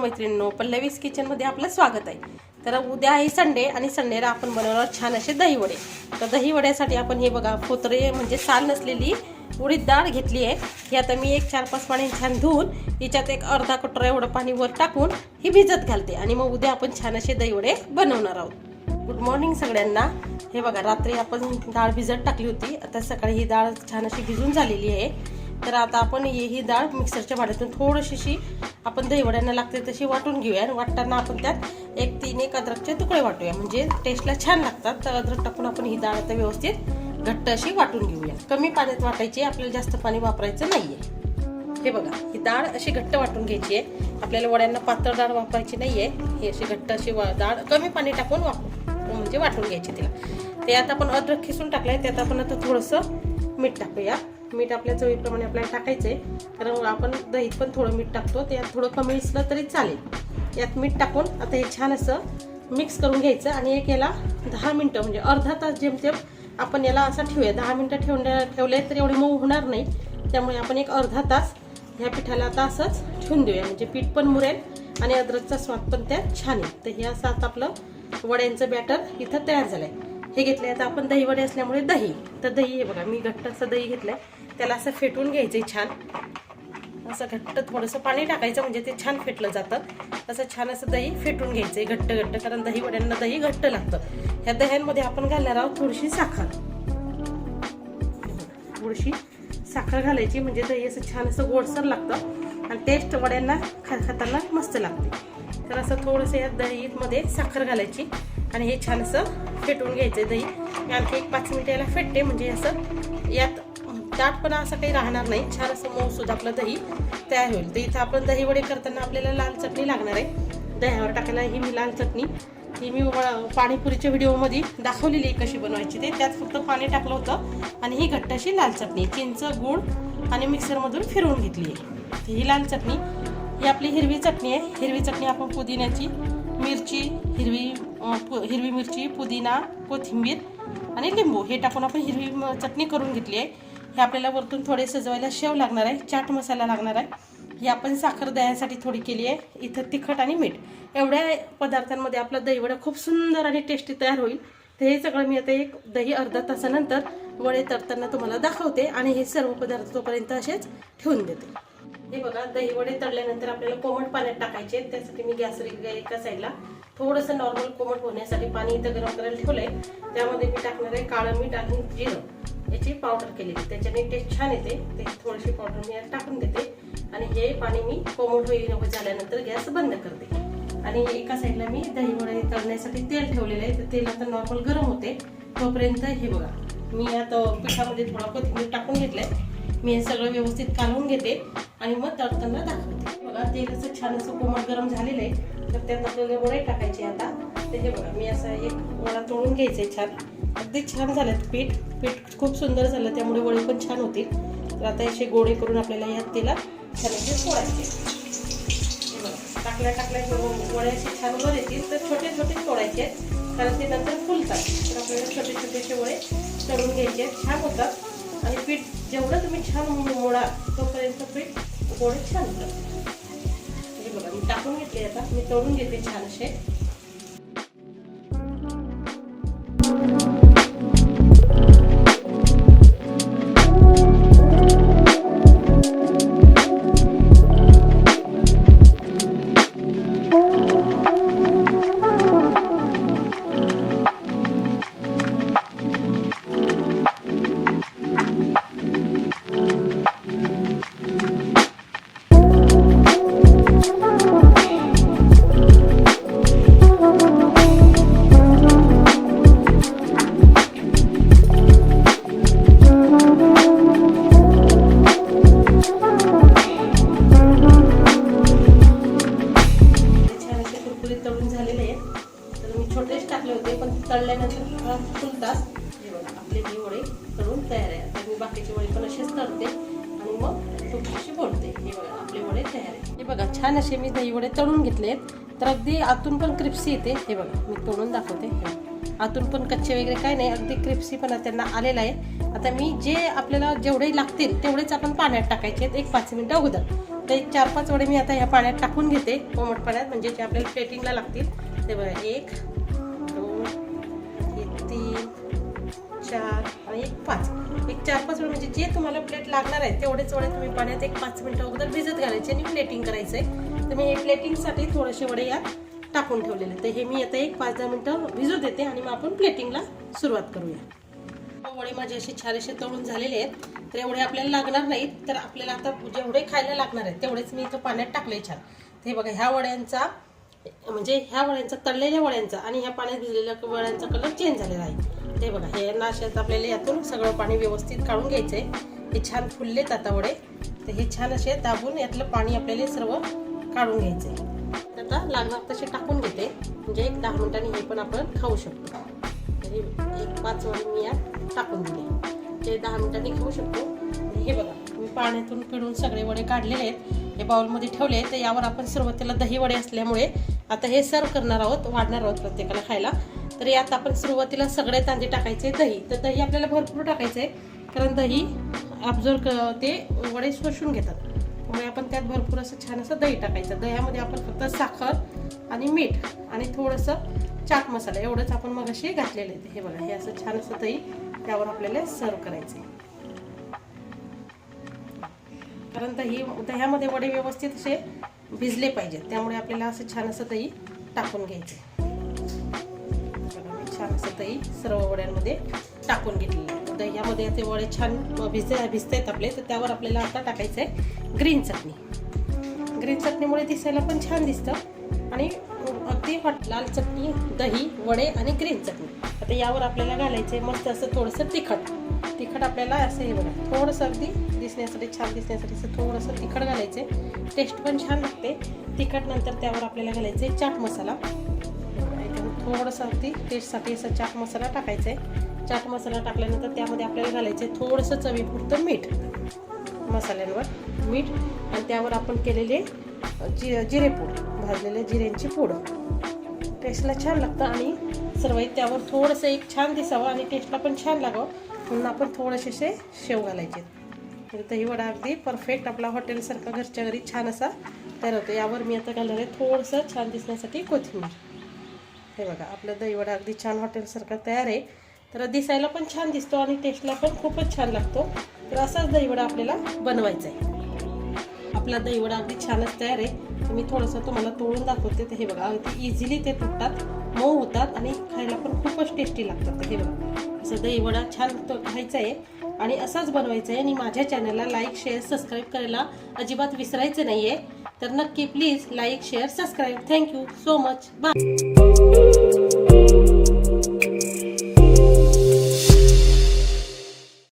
मैत्रिणींनो पल्लवीस किचनमध्ये आपलं स्वागत आहे. तर उद्या आहे संडे आणि संडेला आपण बनवणार छान असे दहीवडे तर दहीवड्यासाठी आपण हे बघा फोतरे म्हणजे साल नसलेली उडीद डाळ घेतली आहे. ही आता मी एक चार पाच पाणी छान धुवून हिच्यात एक अर्धा कटोरा एवढं पाणी वर टाकून ही भिजत घालते. आणि मग उद्या आपण छान असे दहीवडे बनवणार आहोत. गुड मॉर्निंग सगळ्यांना. हे बघा रात्री आपण डाळ भिजत टाकली होती. आता सकाळी ही डाळ छान अशी भिजून झालेली आहे. तर आता आपण ही ही डाळ मिक्सरच्या भांड्यातून थोडीशी आपण दहीवड्यांना लागते तशी वाटून घेऊया आणि वाटताना आपण त्यात एक तीन एक अद्रकचे तुकडे वाटूया. म्हणजे टेस्टला छान लागतात. तर अद्रक टाकून आपण ही डाळ आता व्यवस्थित घट्ट अशी वाटून घेऊया. कमी पाण्यात वाटायची आपल्याला जास्त पाणी वापरायचं नाहीये. हे बघा ही डाळ अशी घट्ट वाटून घ्यायची आहे. आपल्याला वड्यांना पातळ डाळ वापरायची नाहीये. ही अशी घट्ट अशी वा- डाळ कमी पाणी टाकून वापरू म्हणजे वाटून घ्यायची तिला. ते आता आपण अद्रक खिसून टाकलंय. त्यात आपण आता थोडंसं मीठ टाकूया. मीठ आपल्या चवीप्रमाणे आपल्याला टाकायचे कारण आपण दहीत पण थोडं मीठ टाकतो. त्यात थोडं कमी असलं तरी चालेल. यात मीठ टाकून आता हे छान असं मिक्स करून घ्यायचं आणि एक याला दहा मिनटं म्हणजे अर्धा तास जेमतेम आपण याला असं ठेवूया. दहा मिनटं ठेवून ठेवले तर एवढे मऊ होणार नाही. त्यामुळे आपण एक अर्धा तास ह्या पिठाला आता असंच ठेवून देऊया. म्हणजे पीठ पण मुरेल आणि अद्रकचा स्वाद पण त्यात छान येईल. तर हे असं आता आपलं वड्यांचं बॅटर इथं तयार झालं आहे हे घेतले आता आपण दहीवडे असल्यामुळे दही. तर दही हे बघा मी घट्ट असं दही घेतलंय. त्याला असं फेटून घ्यायचंय छान. असं घट्ट थोडंसं पाणी टाकायचं म्हणजे ते छान फेटलं जातं. असं छान असं दही फेटून घ्यायचंय घट्ट घट्ट कारण दही वड्यांना दही घट्ट लागतं. ह्या दह्यांमध्ये आपण घालणार आहोत थोडीशी साखर. थोडीशी साखर घालायची म्हणजे दही असं छान असं गोडसर लागतं. आणि टेस्ट वड्यांना खा खाताना मस्त लागते. तर असं थोडंसं या दहीमध्ये साखर घालायची आणि हे छान असं फेटून घ्यायचं दही. मी आणखी एक पाच मिनिटं याला फेटते म्हणजे असं यात दाटपणा असं काही राहणार नाही. छान असं मऊसुद्धा आपलं दही तयार होईल. तर इथं आपण दही वडे करताना आपल्याला लाल चटणी लागणार आहे. दह्यावर टाकायला ही मी लाल चटणी. ही मी पाणीपुरीच्या व्हिडिओमध्ये दाखवलेली आहे कशी बनवायची ते. त्यात फक्त पाणी टाकलं होतं आणि ही घट्टाशी लाल चटणी. चिंच गूळ आणि मिक्सरमधून फिरवून घेतली आहे. तर ही लाल चटणी. ही आपली हिरवी चटणी आहे. हिरवी चटणी आपण पुदिन्याची मिरची हिरवी पु- हिरवी मिरची पुदिना कोथिंबीर आणि लिंबू. हे टाकून आपण हिरवी चटणी करून घेतली आहे. हे आपल्याला वरतून थोडे सजवायला शेव लागणार आहे. चाट मसाला लागणार आहे. ही आपण साखर दह्यासाठी थोडी केली आहे. इथं तिखट आणि मीठ. एवढ्या पदार्थांमध्ये आपलं दहीवडा खूप सुंदर आणि टेस्टी तयार होईल. तर हे सगळं मी आता एक दही अर्धा तासानंतर वडे तरताना तुम्हाला दाखवते आणि हे सर्व पदार्थ तोपर्यंत असेच ठेवून देते. हे बघा दहीवडे तळल्यानंतर आपल्याला कोमट पाण्यात टाकायचे त्यासाठी मी गॅस एका साईडला थोडंसं नॉर्मल कोमट होण्यासाठी पाणी इथं गरम करायला ठेवलंय. त्यामध्ये मी टाकणार आहे काळं मीठ आणि जिरं. याची पावडर केलेली. त्याच्याने टेस्ट छान येते. ते थोडीशी पावडर मी यात टाकून देते. आणि हे पाणी मी कोमट होईल झाल्यानंतर गॅस बंद करते. आणि एका साईडला मी दहीवडे तळण्यासाठी तेल ठेवलेलं आहे. तर तेल आता नॉर्मल गरम होते. तोपर्यंत हे बघा. मी आता पिठामध्ये थोडा कोथिंबीर टाकून घेतलंय. मी हे सगळं व्यवस्थित कालवून घेते. आणि मग तळताना दाखवते. बघा तेल असं छान असं कोमट गरम झालेलं आहे तर त्यात आपल्याला वडे टाकायचे आता. ते हे बघा मी असं एक वडा तोडून घ्यायचे छान. अगदी छान झालं पीठ. पीठ खूप सुंदर झालं त्यामुळे वडे पण छान होतील. तर आता असे गोळे करून आपल्याला यात तेलात छान असे सोडायचे टाकल्या टाकल्या हे वडे असे छान वर येतील तर छोटे छोटे सोडायचे आहेत. कारण ते नंतर फुलतात. तर आपल्याला छोटे छोटेसे वडे तळून घ्यायचे आहेत. छान होतात. आणि पीठ जेवढं तुम्ही छान मोडा तोपर्यंत पीठ गोडे छान होतात हे बघा मी टाकून घेतले आता. मी तळून घेते छान असे छोटेच टाकले होते पण तळल्यानंतर थोडा हे आपले हे वडे तळून तयार आहे आता मी बाकीचे वडे पण असेच तळते आणि मग तुमच्याशी बोलते हे बघा आपले वडे तयार आहे हे बघा छान असे मी दही वडे तळून घेतले तर अगदी आतून पण क्रिप्सी येते. हे बघा मी तळून दाखवते. हे. आतून पण कच्चे वगैरे काय नाही अगदी क्रिप्सीपणा त्यांना आलेला आहे. आता मी जे आपल्याला जेवढे लागतील तेवढेच आपण पाण्यात टाकायचे आहेत. एक पाच मिनिटं अगोदर. तर एक चार पाच वडे मी आता ह्या पाण्यात टाकून घेते. कोमट पाण्यात म्हणजे जे आपल्याला प्लेटिंगला लागतील. ते बघा एक जे तुम्हाला प्लेट लागणार आहे तेवढेच वडे तुम्ही पाण्यात एक पाच मिनिटं अगोदर भिजत घालायचे आणि प्लेटिंग करायचं आहे. तर मी हे प्लेटिंगसाठी थोडेसे वडे यात टाकून ठेवलेले तर हे मी आता एक पाच दहा मिनिटं भिजू देते आणि मग आपण प्लेटिंगला सुरुवात करूया. हो, वडे माझे असे छान असे तळून झालेले आहेत. तर एवढे आपल्याला लागणार नाहीत तर आपल्याला आता जेवढे खायला लागणार आहेत तेवढेच मी इथं पाण्यात टाकले छान. हे बघा ह्या वड्यांचा म्हणजे ह्या वड्यांचा तळलेल्या वड्यांचा आणि ह्या पाण्यात भिजलेल्या वड्यांचा कलर चेंज झालेला आहे. ते बघा हे नाश्यात आपल्याला यातून सगळं पाणी व्यवस्थित काढून घ्यायचं आहे हे छान फुललेत आता वडे. तर हे छान असे दाबून यातलं पाणी आपल्याला सर्व काढून घ्यायचं आहे आता लागणार तसे टाकून घेते. म्हणजे एक दहा मिनिटांनी हे पण आपण खाऊ शकतो. तरी एक पाच वडे मी यात टाकून दिले. ते दहा मिनिटांनी खाऊ शकतो. हे बघा मी पाण्यातून पिळून सगळे वडे काढलेले आहेत. हे बाउलमध्ये ठेवले तर यावर आपण सुरुवातीला दही वडे असल्यामुळे आता हे सर्व करणार आहोत वाढणार आहोत प्रत्येकाला खायला. तर यात आपण सुरुवातीला सगळे तांदे टाकायचे दही. तर दही आपल्याला भरपूर टाकायचं आहे कारण दही ॲब्झॉर्व क ते वडे शोषून घेतात. त्यामुळे आपण त्यात भरपूर असं छान असं दही टाकायचं. दह्यामध्ये आपण फक्त साखर आणि मीठ आणि थोडंसं चाट मसाला एवढंच आपण मग असे घातलेलं आहे. हे बघा हे असं छान असं दही त्यावर आपल्याला सर्व करायचं आहे कारण दही दह्यामध्ये वडे व्यवस्थित असे भिजले पाहिजेत. त्यामुळे आपल्याला असं छान असं दही टाकून घ्यायचे छान असं दही सर्व वड्यांमध्ये टाकून घेतलेलं दह्यामध्ये ते वडे छान भिजते भिजत आहेत आपले तर त्यावर आपल्याला आता टाकायचं आहे ग्रीन चटणी. ग्रीन चटणीमुळे दिसायला पण छान दिसतं आणि अगदी हॉट लाल चटणी दही वडे आणि ग्रीन चटणी. आता यावर आपल्याला घालायचं आहे मस्त असं थोडंसं तिखट. तिखट आपल्याला असं हे बघा थोडंसं अगदी दिसण्यासाठी छान दिसण्यासाठी असं थोडंसं तिखट घालायचे. टेस्ट पण छान लागते. तिखट नंतर त्यावर आपल्याला घालायचं आहे चाट मसाला. थोडंसं अगदी टेस्टसाठी असं चाट मसाला टाकायचा. आहे चाट मसाला टाकल्यानंतर त्यामध्ये आपल्याला घालायचं आहे थोडंसं चवीपुरतं मीठ. मसाल्यांवर मीठ आणि त्यावर आपण केलेले जि जिरेपूड भाजलेले जिऱ्यांची पूड. टेस्टला छान लागतं आणि सर्व त्यावर थोडंसं एक छान दिसावं आणि टेस्टला पण छान लागावं. म्हणून आपण थोडेसे असे शेव घालायचे. तर दही वडा अगदी परफेक्ट आपला हॉटेलसारखा घरच्या घरी छान असा तयार होतो. यावर मी आता घालणार आहे थोडंसं छान दिसण्यासाठी कोथिंबीर. हे बघा आपलं दहीवडा अगदी छान हॉटेलसारखा तयार आहे. तर दिसायला पण छान दिसतो आणि टेस्टला पण खूपच छान लागतो. तर असाच दहीवडा आपल्याला बनवायचा आहे. आपला दहीवडा अगदी छानच तयार आहे. मी थोडंसं तुम्हाला तोडून दाखवते. तर हे बघा अगदी इझिली ते तुटतात मऊ होतात आणि खायला पण खूपच टेस्टी लागतात. हे बघा. असं दहीवडा छान तो खायचा आहे आणि असाच बनवायचा आहे आणि माझ्या चॅनलला लाईक शेअर सबस्क्राईब करायला अजिबात विसरायचं नाही आहे तर नक्की please like share subscribe thank you so much bye